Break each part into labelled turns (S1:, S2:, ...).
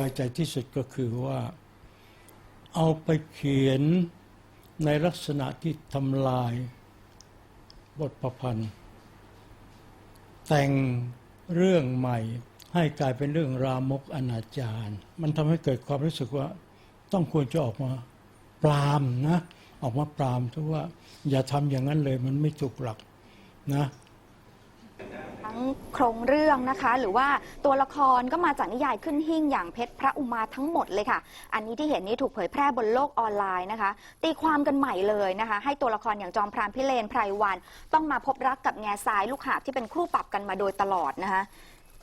S1: บายใจที่สุดก็คือว่า เอาไปเขียนในลักษณะที่ทำลายบทประพันธ์ แต่งเรื่องใหม่ให้กลายเป็นเรื่องรามกอนาจารมันทำให้เกิดความรู้สึกว่า ต้องควรจะออกมาปรามนะ ออกมาปรามทุกว่า อย่าทำอย่างนั้นเลยมันไม่ถูกหลักนะ
S2: ทั้งโครงเรื่องนะคะ หรือว่าตัวละครก็มาจากนิยายขึ้นหิ่งอย่างเพชรพระอุมาทั้งหมดเลยค่ะ อันนี้ที่เห็นนี้ถูกเผยแพร่บนโลกออนไลน์นะคะ ตีความกันใหม่เลยนะคะ ให้ตัวละครอย่างจอมพรานพิเรนไพรวัน ต้องมาพบรักกับแง่ทรายลูกหาบที่เป็นคู่ปรับกันมาโดยตลอดนะคะ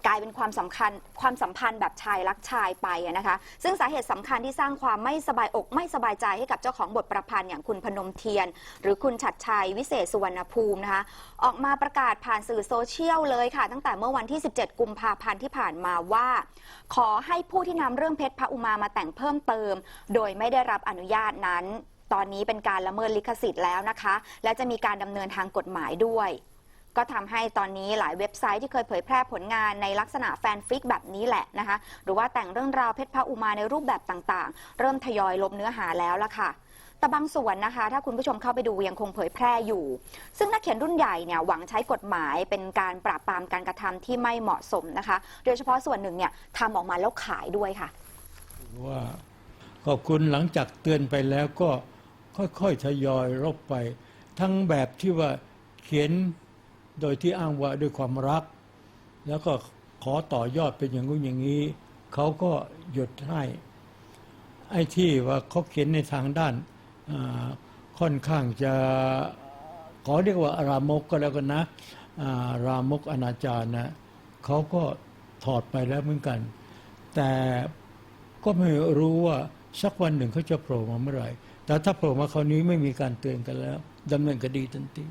S2: กลายเป็นความสำคัญความสัมพันธ์แบบชายรักชายไปอะนะคะ ซึ่งสาเหตุสำคัญที่สร้างความไม่สบายอกไม่สบายใจให้กับเจ้าของบทประพันธ์อย่างคุณพนมเทียน หรือคุณฉัดชัยวิเศษสุวรรณภูมินะคะ ออกมาประกาศผ่านสื่อโซเชียลเลยค่ะ ตั้งแต่เมื่อวันที่ 17 กุมภาพันธ์ที่ผ่านมาว่า ขอให้ผู้ที่นำเรื่องเพชรพระอุมามาแต่งเพิ่มเติม โดยไม่ได้รับอนุญาตนั้น ตอนนี้เป็นการละเมิดลิขสิทธิ์แล้วนะคะ และจะมีการดำเนินทางกฎหมายด้วย ก็ทำให้ตอนนี้หลายเว็บไซต์ที่เคยเผยแพร่ผลงานในลักษณะแฟนฟิกแบบนี้แหละนะคะ หรือว่าแต่งเรื่องราวเพชรพระอุมาในรูปแบบต่างๆ เริ่มทยอยลบเนื้อหาแล้วละค่ะแต่บางส่วนนะคะ ถ้าคุณผู้ชมเข้าไปดูยังคงเผยแพร่อยู่ ซึ่งนักเขียนรุ่นใหญ่เนี่ยหวังใช้กฎหมายเป็นการปราบปรามการกระทำที่ไม่เหมาะสมนะคะ โดยเฉพาะส่วนหนึ่งเนี่ยทำออกมาแล้วขายด้วยค่ะ
S1: ว่าขอบคุณหลังจากเตือนไปแล้วก็ค่อยๆทยอยลบไป ทั้งแบบที่ว่าเขียน โดยที่อ้างว่าด้วยความรัก แล้วก็ขอต่อยอดเป็นอย่างนู้นอย่างนี้ เขาก็หยุดให้ ไอ้ที่ว่าเขาเขียนในทางด้านค่อนข้างจะขอเรียกว่ารามกก็แล้วกันนะารามกอนาจารนะเขาก็ถอดไปแล้วเหมือนกัน แต่ก็ไม่รู้ว่าสักวันหนึ่งเขาจะโผล่มาเมื่อไหร่ แต่ถ้าโผล่มาคราวนี้ไม่มีการเตือนกันแล้วดำเนินคดีทันที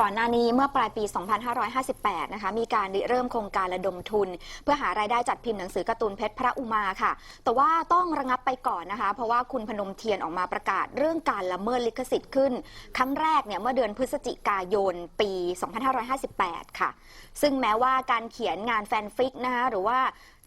S2: ก่อนหน้านี้เมื่อปลายปี 2558 นะคะ มีการริเริ่มโครงการระดมทุน เพื่อหารายได้จัดพิมพ์หนังสือการ์ตูนเพชรพระอุมาค่ะ แต่ว่าต้องระงับไปก่อนนะคะ เพราะว่าคุณพนมเทียนออกมาประกาศเรื่องการละเมิดลิขสิทธิ์ขึ้น ครั้งแรกเนี่ยเมื่อเดือนพฤศจิกายนปี 2558 ค่ะ ซึ่งแม้ว่าการเขียนงานแฟนฟิกนะคะหรือว่า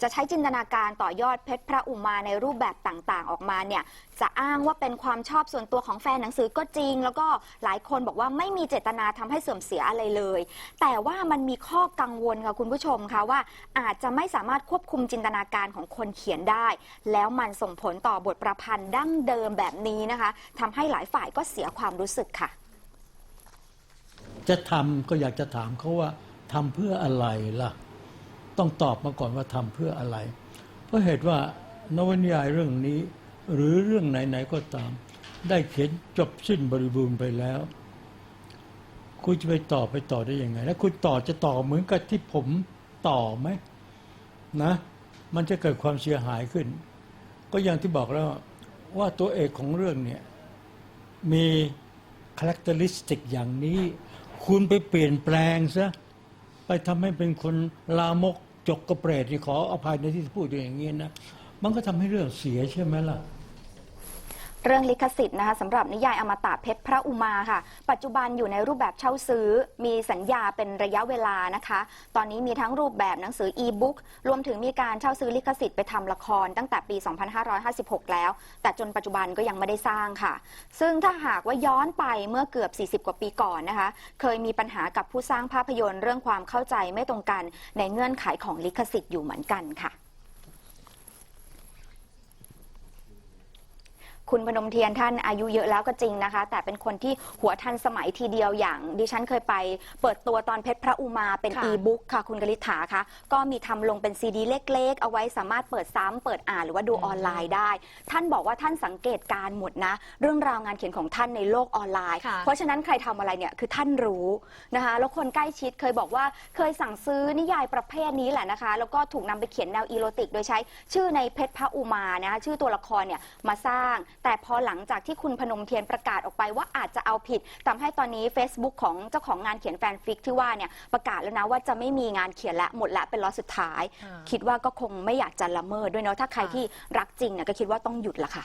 S2: จะใช้จินตนาการต่อยอดเพชรพระอุมาในรูปแบบต่างๆ ออกมาเนี่ยจะอ้างว่าเป็นความชอบส่วนตัวของแฟนหนังสือก็จริง แล้วก็หลายคนบอกว่าไม่มีเจตนาทำให้เสื่อมเสียอะไรเลย แต่ว่ามันมีข้อกังวลค่ะคุณผู้ชมค่ะว่าอาจจะไม่สามารถควบคุมจินตนาการของคนเขียนได้ แล้วมันส่งผลต่อบทประพันธ์ดั้งเดิมแบบนี้นะคะทำให้หลายฝ่ายก็เสียความรู้สึกค่ะ
S1: จะทำก็อยากจะถามเขาว่าทำเพื่ออะไรล่ะ ต้องตอบมาก่อนว่าทำเพื่ออะไร เพราะเหตุว่านวนิยายเรื่องนี้ หรือเรื่องไหนๆก็ตาม ได้เขียนจบสิ้นบริบูรณ์ไปแล้ว คุณจะไปต่อไปต่อได้ยังไง แล้วคุณต่อจะต่อเหมือนกับที่ผมต่อไหมนะ มันจะเกิดความเสียหายขึ้น ก็อย่างที่บอกแล้วว่าตัวเอกของเรื่องเนี่ยมีคุณลักษณะอย่างนี้ คุณไปเปลี่ยนแปลงซะ ไปทำให้เป็นคนลามกจกกระเปรตที่ขออภัยในที่พูดอย่างนี้นะ มันก็ทำให้เรื่องเสียใช่ไหมล่ะ
S2: เรื่องลิขสิทธิ์นะคะสำหรับนิยายอมตะเพชรพระอุมาค่ะ ปัจจุบันอยู่ในรูปแบบเช่าซื้อ มีสัญญาเป็นระยะเวลานะคะ ตอนนี้มีทั้งรูปแบบหนังสืออีบุ๊กรวมถึงมีการเช่าซื้อลิขสิทธิ์ไปทำละครตั้งแต่ปี 2556 แล้ว แต่จนปัจจุบันก็ยังไม่ได้สร้างค่ะ ซึ่งถ้าหากว่าย้อนไปเมื่อเกือบ 40 กว่าปีก่อนนะคะ เคยมีปัญหากับผู้สร้างภาพยนตร์ เรื่องความเข้าใจไม่ตรงกันในเงื่อนไขของลิขสิทธิ์อยู่เหมือนกันค่ะ คุณพนมเทียนท่านอายุเยอะแล้วก็จริงนะคะ แต่เป็นคนที่หัวทันสมัยทีเดียวอย่าง ดิฉันเคยไปเปิดตัวตอนเพชรพระอุมาเป็น
S3: ค่ะ
S2: อีบุ๊กค่ะ คุณกลิษฐาคะก็มีทำลงเป็นซีดีเล็ก ๆ เอาไว้สามารถเปิดซ้ำเปิดอ่านหรือว่าดูออนไลน์ได้ ท่านบอกว่าท่านสังเกตการณ์หมดนะ เรื่องราวงานเขียนของท่านในโลกออนไลน์
S3: ค่ะ
S2: เพราะฉะนั้นใครทำอะไรเนี่ยคือท่านรู้นะคะแล้วคนใกล้ชิดเคยบอกว่าเคยสั่งซื้อนิยายประเภทนี้แหละนะคะ แล้วก็ถูกนำไปเขียนแนวอีโรติก โดยใช้ชื่อในเพชรพระอุมานะคะชื่อตัวละครเนี่ยมาสร้างแต่พอหลังจากที่คุณพนมเทียนประกาศออกไปว่าอาจจะเอาผิดทำให้ตอนนี้ Facebook ของเจ้าของงานเขียนแฟนฟิกที่ว่าเนี่ยประกาศแล้วนะว่าจะไม่มีงานเขียนและหมดละเป็นล็อตสุดท้าย
S3: อ่า
S2: คิดว่าก็คงไม่อยากจะละเมิดด้วยเนาะถ้าใคร
S3: ค่ะ
S2: ที่รักจริงเนี่ยก็คิดว่าต้องหยุดละค่ะ